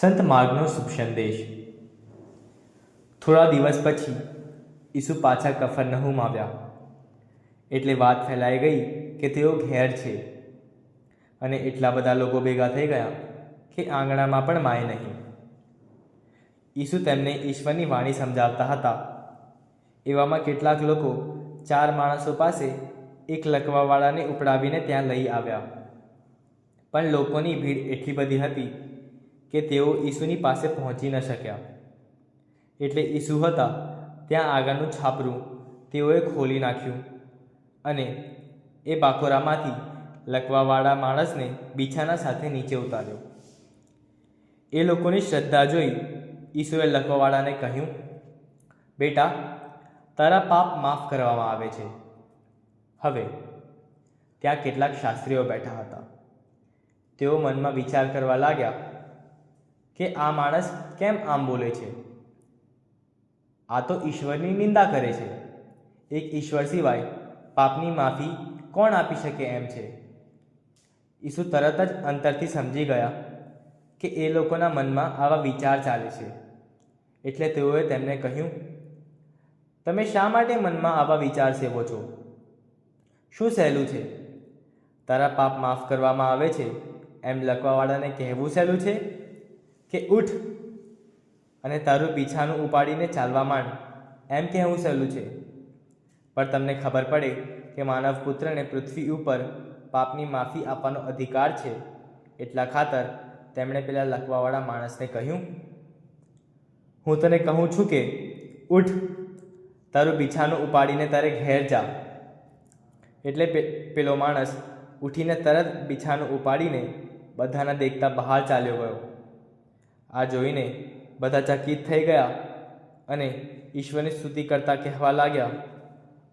સંત માર્ગનો શુભ સંદેશ. થોડા દિવસ પછી ઈસુ પાછા કફરનહૂમ આવ્યા. એટલે વાત ફેલાઈ ગઈ કે તેઓ ઘેર છે અને એટલા બધા લોકો ભેગા થઈ ગયા કે આંગણામાં પણ માય નહીં. ઈસુ તેમને ઈશ્વરની વાણી સમજાવતા હતા. એવામાં કેટલાક લોકો ચાર માણસો પાસે એક લકવાવાળાને ઉપડાવીને ત્યાં લઈ આવ્યા. પણ લોકોની ભીડ એટલી બધી હતી કે તેઓ ઈસુની પાસે પહોંચી ન શક્યા. એટલે ઈસુ હતા, ત્યાં આગળનું છાપરું તેઓએ ખોલી નાખ્યું અને એ બાકોરામાંથી લકવાવાળા માણસને બીછાના સાથે નીચે ઉતાર્યો. એ લોકોની શ્રદ્ધા જોઈ ઈસુએ લકવાવાળાને કહ્યું, બેટા, તારા પાપ માફ કરવામાં આવે છે. હવે ત્યાં કેટલાક શાસ્ત્રીઓ બેઠા હતા. તેઓ મનમાં વિચાર કરવા લાગ્યા કે આ માણસ કેમ આમ બોલે છે? આ તો ઈશ્વરની નિંદા કરે છે. એક ઈશ્વર સિવાય પાપની માફી કોણ આપી શકે એમ છે? ઈસુ તરત જ અંતરથી સમજી ગયા કે એ લોકોના મનમાં આવા વિચાર ચાલે છે. એટલે તેઓએ તેમને કહ્યું, તમે શા માટે મનમાં આવા વિચાર સેવો છો? શું સહેલું છે? તારા પાપ માફ કરવામાં આવે છે એમ લખવાવાળાને કહેવું સહેલું છે? કે ઉઠ. અને તારું પીછાનું ઉપાડીને ચાલવા માંડ. એમ કહેવું સહેલું છે. પણ તમને ખબર પડે કે માનવ પુત્રને પૃથ્વી ઉપર પાપની માફી આપવાનો અધિકાર છે. એટલા ખાતર તેમણે પેલા લખવાવાળા માણસને કહ્યું, હું તને કહું છું કે ઉઠ. તારું બીછાનું ઉપાડીને તારે ઘેર જા. એટલે પેલો માણસ ઉઠીને તરત બીછાનું ઉપાડીને બધાના દેખતા બહાર ચાલ્યો ગયો. આ જોઈને બધા ચકિત થઈ ગયા અને ઈશ્વરની સ્તુતિ કરતા કહેવા લાગ્યા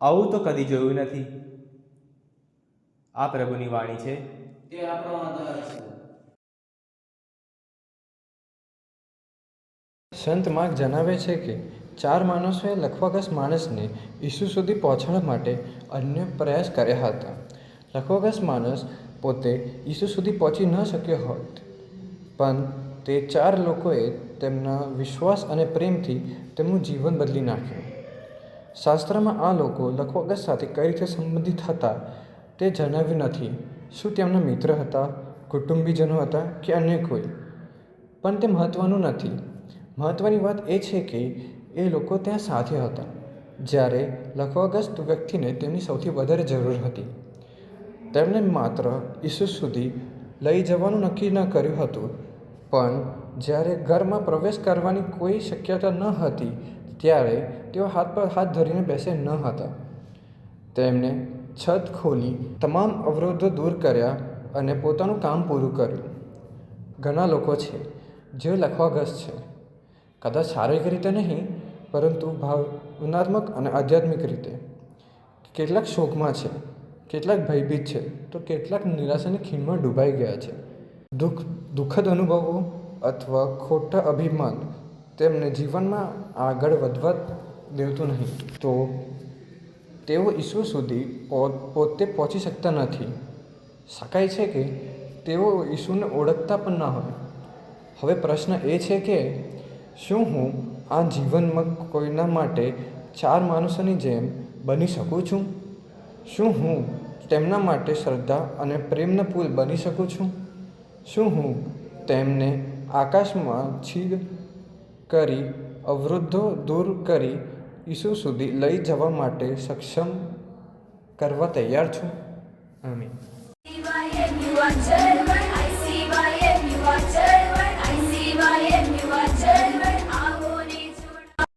આવું તો કદી જોયું નથી. આ પ્રભુની વાણી છે. તે આપણો આધાર છે. સંત માર્ગ જણાવે છે કે ચાર માણસોએ લખવાગસ માણસને ઈસુ સુધી પહોંચાડવા માટે અન્ય પ્રયાસ કર્યા હતા. લખવાગસ માણસ પોતે ઈસુ સુધી પહોંચી ન શક્યો હોત. પણ તે ચાર લોકોએ તેમના વિશ્વાસ અને પ્રેમથી તેમનું જીવન બદલી નાખ્યું. શાસ્ત્રમાં આ લોકો લખવાગત સાથે કઈ રીતે સંબંધિત હતા તે જણાવ્યું નથી. શું તેમના મિત્ર હતા, કુટુંબીજનો હતા કે અન્ય કોઈ? પણ તે મહત્ત્વનું નથી. મહત્ત્વની વાત એ છે કે એ લોકો ત્યાં સાથે હતા. જ્યારે લખવાગ્રસ્ત વ્યક્તિને તેમની સૌથી વધારે જરૂર હતી. તેમણે માત્ર ઈસુ સુધી લઈ જવાનું નક્કી ન કર્યું હતું. પણ જ્યારે ઘરમાં પ્રવેશ કરવાની કોઈ શક્યતા ન હતી, ત્યારે તેઓ હાથ પર હાથ ધરીને બેસે ન હતા. તેમણે છત ખોલી તમામ અવરોધો દૂર કર્યા અને પોતાનું કામ પૂરું કર્યું. ઘણા લોકો છે જે લખવાગ્રસ્ત છે. કદાચ શારીરિક રીતે નહીં, પરંતુ ભાવનાત્મક અને આધ્યાત્મિક રીતે. કેટલાક શોકમાં છે, કેટલાક ભયભીત છે, તો કેટલાક નિરાશાની ખીણમાં ડૂબાઈ ગયા છે. દુઃખ, દુઃખદ અનુભવો અથવા ખોટા અભિમાન તેમને જીવનમાં આગળ વધવા દેતું નહીં. તો તેઓ ઈશ્વર સુધી પોતે પહોંચી શકતા નથી. શકાય છે કે તેઓ ઈશ્વરને ઓળખતા પણ ન હોય. હવે પ્રશ્ન એ છે કે શું હું આ જીવનમાં કોઈના માટે ચાર માણસોની જેમ બની શકું છું? શું હું તેમના માટે શ્રદ્ધા અને પ્રેમના પુલ બની શકું છું? શું હું તેમને આકાશમાં છીદ કરી અવરોધો દૂર કરી ઈસુ સુધી લઈ જવા માટે સક્ષમ કરવા તૈયાર છું? આમીન.